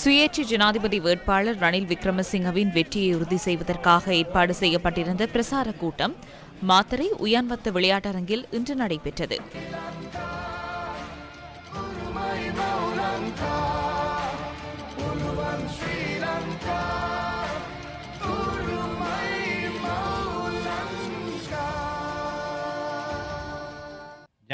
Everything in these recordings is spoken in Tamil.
சுயேட்சை ஜனாதிபதி வேட்பாளர் ரணில் விக்ரமசிங்கவின் வெற்றியை உறுதி செய்வதற்காக ஏற்பாடு செய்யப்பட்டிருந்த பிரசார கூட்டம் மாத்தரை உயான்வத்த விளையாட்டரங்கில் இன்று நடைபெற்றது.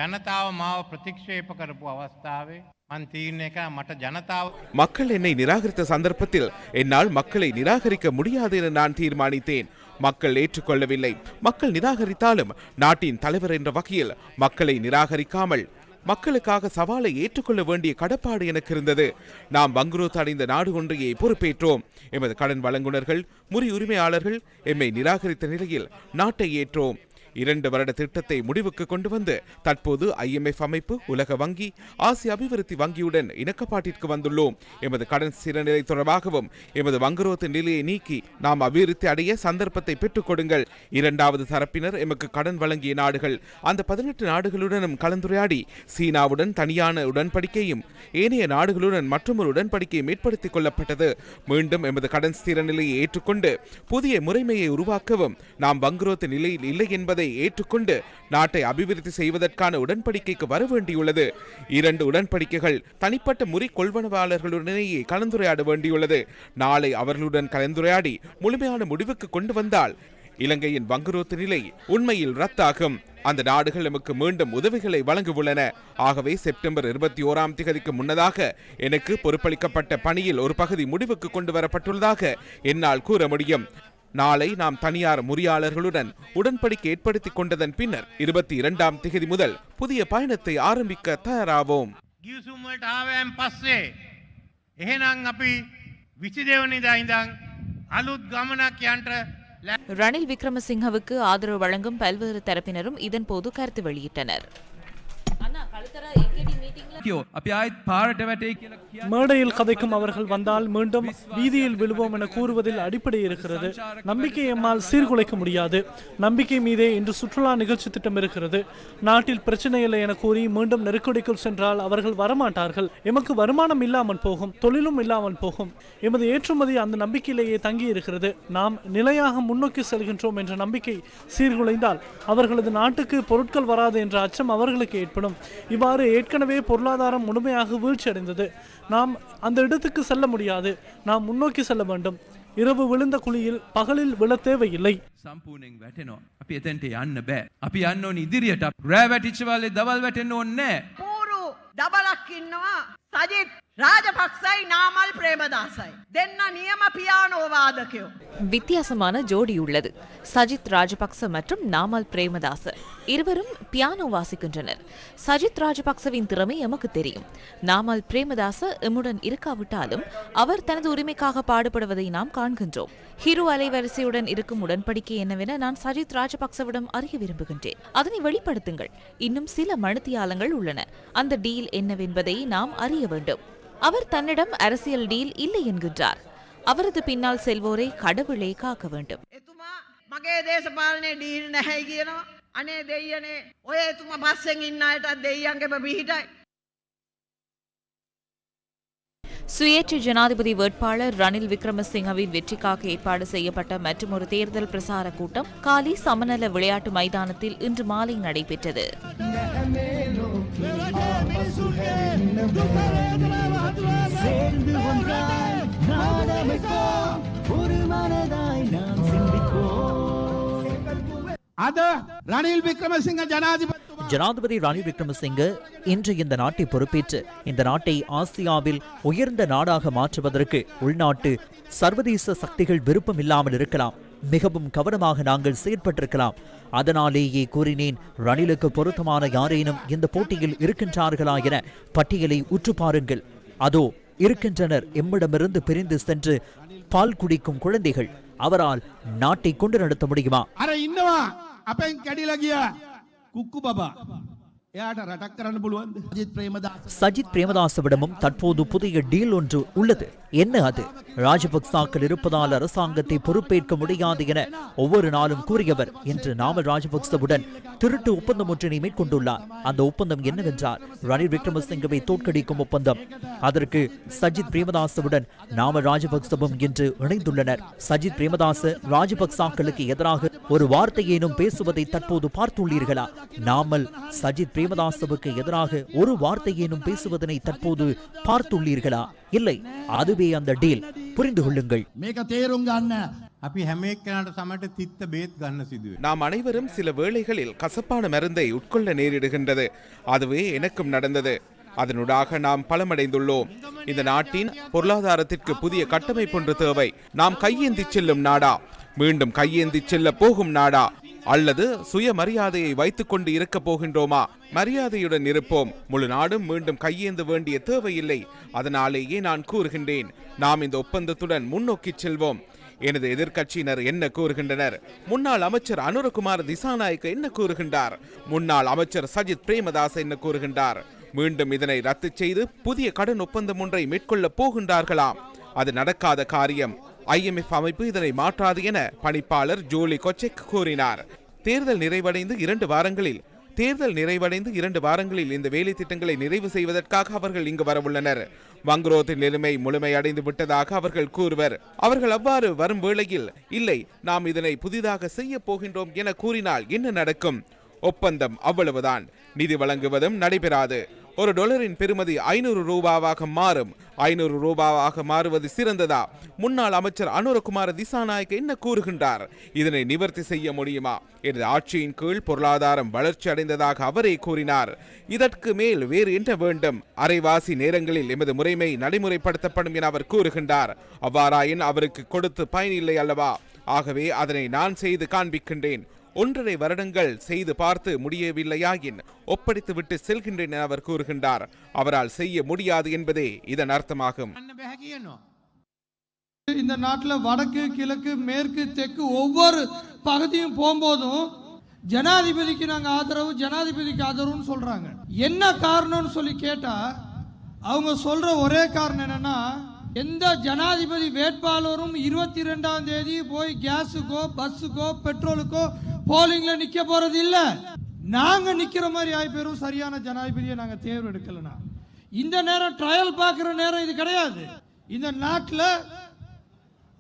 ජනතාව මාව ප්‍රතික්ෂේප කරපු අවස්ථාවේ මන් තීරණය කළා මට ජනතාව மக்கள் என்னை நிராகரித்த சந்தர்ப்பத்தில் என்னால் மக்களை நிராகரிக்க முடியாது என நான் தீர்மானித்தேன் மக்கள் ஏற்றுக்கொள்ளவில்லை மக்கள் நிராகரித்தாலும் நாட்டின் தலைவர் என்ற வகையில் மக்களை நிராகரிக்காமல் மக்களுக்காக சவாலை ஏற்றுக்கொள்ள வேண்டிய கடப்பாடு எனக்கு இருந்தது நாம் பங்குரோத் அடைந்த நாடு ஒன்றையே பொறுப்பேற்றோம் எமது கடன் வழங்குனர்கள் முறி உரிமையாளர்கள் எம்மை நிராகரித்த நிலையில் நாட்டை ஏற்றோம் இரண்டு வருட திட்டத்தை முடிவுக்கு கொண்டு வந்து தற்போது ஐஎம்எஃப் அமைப்பு உலக வங்கி ஆசிய அபிவிருத்தி வங்கியுடன் இணக்கப்பாட்டிற்கு வந்துள்ளோம். எமது கடன் சீரநிலை தொடர்பாகவும் எமது வங்குரோத்து நிலையை நீக்கி நாம் அபிவிருத்தி அடைய சந்தர்ப்பத்தை பெற்றுக் கொடுங்கள். இரண்டாவது தரப்பினர் எமக்கு கடன் வழங்கிய நாடுகள். அந்த பதினெட்டு நாடுகளுடனும் கலந்துரையாடி சீனாவுடன் தனியான உடன்படிக்கையும் ஏனைய நாடுகளுடன் மற்றொரு உடன்படிக்கையும் ஏற்படுத்திக் கொள்ளப்பட்டது. மீண்டும் எமது கடன் ஸ்திர நிலையை ஏற்றுக்கொண்டு புதிய முறைமையை உருவாக்கவும் நாம் வங்குரோத்து நிலையில் இல்லை என்பதை ஏற்றுக்கொண்டு நாட்டை அபிவிருத்தி செய்வதற்கான உடன்படிக்கைக்கு வர வேண்டியுள்ளது. இரண்டு உடன்படிக்கைகள் தனிப்பட்ட முறி கொள்வனவாளர்களுடனேயே கலந்துரையாட வேண்டியுள்ளது. நாளை அவர்களுடன் கலந்துரையாடி முழுமையான முடிவுக்கு கொண்டு வந்தால் இலங்கையின் வங்குரோத்து நிலை உண்மையில் ரத்தாகும். அந்த நாடுகள் நமக்கு மீண்டும் உதவிகளை வழங்கவுள்ளன ஆகவே செப்டம்பர் இருபத்தி ஓராம் திகதிக்கு முன்னதாக எனக்கு பொறுப்பளிக்கப்பட்ட பணியில் ஒரு பகுதி முடிவுக்கு கொண்டு வரப்பட்டுள்ளதாக என்னால் கூற முடியும். நாளை நாம் தனியார் முறியாளர்களுடன் உடன்படிக்கை ஏற்படுத்திக் கொண்டதன் பின்னர் இருபத்தி இரண்டாம் திகதி முதல் புதிய பயணத்தை ஆரம்பிக்க தயாராவோம். ரணில் விக்ரமசிங்கவுக்கு ஆதரவு வழங்கும் பல்வேறு தரப்பினரும் இதன்போது கருத்து வெளியிட்டனர். மேடையில் கதைக்கும் அவர்கள் வந்தால் மீண்டும் வீதியில் விழுவோம் என கூறுவதில் அடிப்படை இருக்கிறது நம்பிக்கை எம்மால் சீர்குலைக்க முடியாது நம்பிக்கை மீதே இன்று சுற்றுலா நிகழ்ச்சி திட்டம் இருக்கிறது நாட்டில் பிரச்சனை இல்லை என கூறி மீண்டும் நெருக்கடிக்குள் சென்றால் அவர்கள் வரமாட்டார்கள் எமக்கு வருமானம் இல்லாமல் போகும் தொழிலும் இல்லாமல் போகும் எமது ஏற்றுமதி அந்த நம்பிக்கையிலேயே தங்கி இருக்கிறது நாம் நிலையாக முன்னோக்கி செல்கின்றோம் என்ற நம்பிக்கை சீர்குலைந்தால் அவர்களது நாட்டுக்கு பொருட்கள் வராது என்ற அச்சம் அவர்களுக்கு ஏற்படும் இவ்வாறு ஏற்கனவே பொருளாதாரம் முழுமையாக வீழ்ச்சியடைந்தது நாம் அந்த இடத்துக்கு செல்ல முடியாது நாம் முன்னோக்கி செல்ல வேண்டும் இரவு விழுந்த குழியில் பகலில் விழ தேவையில்லை සම්පූර්ණයෙන් වැටෙනවා. අපි එතැන්ට යන්න බෑ. අපි යන්න ඕනි ඉදිරියට රෑ වැටිච්චවල්ලේ දවල් වැටෙන්න ඕන්නේ නෑ. පූරු දබලක් ඉන්නවා සජිත් රාජපක්ෂයි නාමල් ප්‍රේමදාසයි. දෙන්න නියම පියානෝවාදකයෝ. வித்தியாசமான ஜோடி உள்ளது சஜித் ராஜபக்ச மற்றும் நாமல் பிரேமதாச இருவரும் பியானோ வாசிக்கின்றனர் சஜித் ராஜபக்சவின் திறமை எமக்கு தெரியும் நாமல் பிரேமதாச எம்முடன் இருக்காவிட்டாலும் அவர் தனது உரிமைக்காக பாடுபடுவதை நாம் காண்கின்றோம் ஹீரோ அலைவரிசையுடன் இருக்கும் உடன்படிக்கை என்னவென நான் சஜித் ராஜபக்சவிடம் அறிய விரும்புகின்றேன் அதனை வெளிப்படுத்துங்கள் இன்னும் சில மணித்தியாலங்கள் உள்ளன அந்த டீல் என்னவென்பதை நாம் அறிய வேண்டும். அவர் தன்னிடம் அரசியல் டீல் இல்லை என்கின்றார். அவரது பின்னால் செல்வோரை கடவுளே காக்க வேண்டும். சுயேட்சை ஜனாதிபதி வேட்பாளர் ரணில் விக்ரமசிங்கவின் வெற்றிக்காக ஏற்பாடு செய்யப்பட்ட மற்றொரு தேர்தல் பிரசார கூட்டம் காலி சமநல விளையாட்டு மைதானத்தில் இன்று மாலை நடைபெற்றது. சேர்ந்து ஒன்றாய் விக்ரமசிங்க ஜனாதிபதி. ரணில் விக்ரமசிங்கே இன்று இந்த நாட்டை பொறுப்பேற்று இந்த நாட்டை ஆசியாவில் உயர்ந்த நாடாக மாற்றுவதற்கு உள்நாட்டு சர்வதேச சக்திகள் விருப்பம் இல்லாமல் இருக்கலாம். மிகவும் கவனமாக நாங்கள் செயற்பட்டிருக்கலாம். அதனாலேயே கூறினேன் ரணிலுக்கு பொருத்தமான யாரேனும் இந்த போட்டியில் இருக்கின்றார்களா என பட்டியலை உற்று பாருங்கள். அதோ இருக்கின்றனர். எம்மிடமிருந்து பிரிந்து சென்று பால் குடிக்கும் குழந்தைகள். அவரால் நாட்டை கொண்டு நடத்த முடியுமா? சஜித் பிரேமதாசவிடமும் தற்போது புதிய டீல் ஒன்று உள்ளது. என்ன அது? ராஜபக்சாக்கள் இருப்பதால் அரசாங்கத்தை பொறுப்பேற்க முடியாது என ஒவ்வொரு நாளும் கூறியவர் இன்று நாமல் ராஜபக்சவுடன் திருட்டு ஒப்பந்தம் ஒன்றினை மேற்கொண்டுள்ளார். அந்த ஒப்பந்தம் என்னவென்றால் ரணில் விக்ரமசிங்கவை தோற்கடிக்கும் ஒப்பந்தம். அதற்கு சஜித் பிரேமதாசவுடன் நாமல் ராஜபக்சவும் இன்று இணைந்துள்ளனர். சஜித் பிரேமதாச ராஜபக்சாக்களுக்கு எதிராக ஒரு வார்த்தையேனும் பேசுவதை தற்போது பார்த்துள்ளீர்களா? நாமல் சஜித் பிரேமதாசவுக்கு எதிராக ஒரு வார்த்தையேனும் பேசுவதனை தற்போது பார்த்துள்ளீர்களா? இல்லை அதுவே அந்த டீல் புரிந்து கொள்ளுங்கள் මේක තේරුම් ගන්න. අපි හැම එක්කනට සමට තිත්ත බේත් ගන්න සිදුවේ. நாம் அனைவரும் சில வேளைகளில் கசப்பான மருந்தை உட்கொள்ள நேரிடுகின்றது அதுவே எனக்கும் நடந்தது அதனூடாக நாம் பலமடைந்துள்ளோம் இந்த நாட்டின் பொருளாதாரத்திற்கு புதிய கட்டமைப்பொன்று தேவை நாம் கையேந்தி செல்லும் நாடா மீண்டும் கையேந்தி செல்ல போகும் நாடா அல்லது சுயமரியாதையை வைத்துக் கொண்டு இருக்க போகின்றோமா? மரியாதையுடன் இருப்போம். முழு நாடும் மீண்டும் கையேந்த வேண்டிய தேவையில்லை. அதனாலேயே நான் கூறுகின்றேன். நாம் இந்த ஒப்பந்தத்துடன் முன்னோக்கி செல்வோம். எனது எதிர்க்கட்சியினர் என்ன கூறுகின்றனர்? முன்னாள் அமைச்சர் அனுரகுமார் திசாநாயக்க என்ன கூறுகின்றார்? முன்னாள் அமைச்சர் சஜித் பிரேமதாஸ் என்ன கூறுகின்றார்? மீண்டும் இதனை ரத்து செய்து புதிய கடன் ஒப்பந்தம் ஒன்றை மேற்கொள்ள போகின்றார்களாம். அது நடக்காத காரியம். ஐஎம்எஃப் அமைப்பு இதனை மாற்றாது என பணிப்பாளர் ஜூலி கொச்செக் கூறினார். தேர்தல் நிறைவடைந்து இரண்டு வாரங்களில் தேர்தல் நிறைவடைந்து இரண்டு வாரங்களில் இந்த வேலை திட்டங்களை நிறைவு செய்வதற்காக அவர்கள் இங்கு வரவுள்ளனர். வங்குரோத்தின் நிலைமை முழுமையடைந்து விட்டதாக அவர்கள் கூறுவர். அவர்கள் அவ்வாறு வரும் வேளையில் இல்லை நாம் இதனை புதிதாக செய்ய போகின்றோம் என கூறினால் என்ன நடக்கும்? ஒப்பந்தம் அவ்வளவுதான். நிதி வழங்குவதும் நடைபெறாது. ஒரு டாலரின் பெறுமதி ஐநூறு ரூபாவாக மாறும். ஐநூறு ரூபாவாக மாறுவது சிறந்ததா? முன்னாள் அமைச்சர் அனுரகுமார திசாநாயக்க என்ன கூறுகின்றார்? இதனை நிவர்த்தி செய்ய முடியுமா? எனது ஆட்சியின் கீழ் பொருளாதாரம் வளர்ச்சி அடைந்ததாக அவரே கூறினார். இதற்கு மேல் வேறு என்ன வேண்டும்? அரைவாசி நேரங்களில் எமது முறைமை நடைமுறைப்படுத்தப்படும் என அவர் கூறுகின்றார். அவ்வாறாயின் அவருக்கு கொடுத்து பயனில்லை அல்லவா? ஆகவே அதனை நான் செய்து காண்பிக்கின்றேன். ஒன்றரை வருடங்கள் செய்து பார்த்து முடியவில்லையாயின் ஒப்படைத்துவிட்டு செல்கின்றேன் என அவர் கூறுகின்றார். அவரால் செய்ய முடியாது என்பதே இதன் அர்த்தமாகும். இந்த நாட்டில் வடக்கு கிழக்கு மேற்கு தெற்கு ஒவ்வொரு பகுதியும் போகும்போதும் ஜனாதிபதிக்கு நாங்க ஆதரவு ஜனாதிபதிக்கு ஆதரவுன்னு சொல்றாங்க. என்ன காரணம்னு சொல்லி கேட்டால் அவங்க சொல்ற ஒரே காரணம் என்னன்னா எந்த ஜனாதிபதி வேட்பாளரும் இருபத்தி ரெண்டாம் தேதி போய் கேஸுக்கோ பஸ்ஸுக்கோ பெட்ரோலுக்கோ போலிங்ல நிக்க போறது இல்ல. நாங்க நிக்கிற மாதிரி ஆகி சரியான ஜனாதிபதியை நாங்க தேர்வு எடுக்கலனா இந்த நேரம் ட்ரையல் பார்க்குற நேரம் இது கிடையாது. இந்த நாட்டில்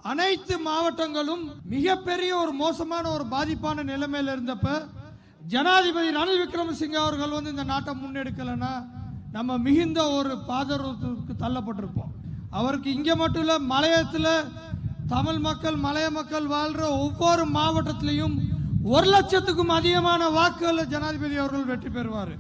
அனைத்து மாவட்டங்களும் மிகப்பெரிய ஒரு மோசமான ஒரு பாதிப்பான நிலைமையில் இருந்தப்ப ஜனாதிபதி ரணில் விக்ரமசிங்க அவர்கள் வந்து இந்த நாட்டை முன்னெடுக்கலைன்னா நம்ம மிகுந்த ஒரு பாதரத்துக்கு தள்ளப்பட்டிருப்போம். அவருக்கு இங்கே மட்டும் இல்லை மலையத்தில் தமிழ் மக்கள் மலைய மக்கள் வாழ்கிற ஒவ்வொரு மாவட்டத்திலையும் ஒரு லட்சத்துக்கும் அதிகமான வாக்குகளை ஜனாதிபதி அவர்கள் வெற்றி பெறுவார்.